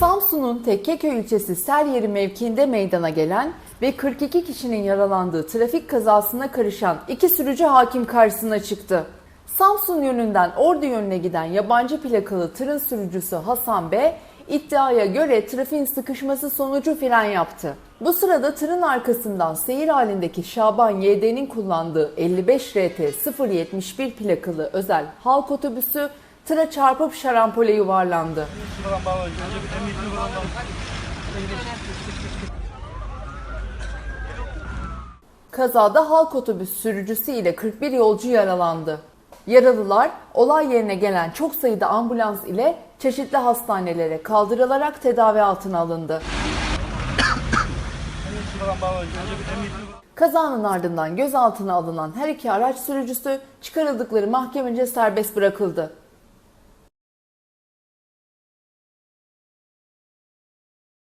Samsun'un Tekkeköy ilçesi Seryeri mevkiinde meydana gelen ve 42 kişinin yaralandığı trafik kazasına karışan iki sürücü hakim karşısına çıktı. Samsun yönünden Ordu yönüne giden yabancı plakalı tırın sürücüsü Hasan B. iddiaya göre trafiğin sıkışması sonucu fren yaptı. Bu sırada tırın arkasından seyir halindeki Şaban YD'nin kullandığı 55 RT 071 plakalı özel halk otobüsü tıra çarpıp şarampole yuvarlandı. Kazada halk otobüs sürücüsü ile 41 yolcu yaralandı. Yaralılar olay yerine gelen çok sayıda ambulans ile çeşitli hastanelere kaldırılarak tedavi altına alındı. Kazanın ardından gözaltına alınan her iki araç sürücüsü çıkarıldıkları mahkemece serbest bırakıldı.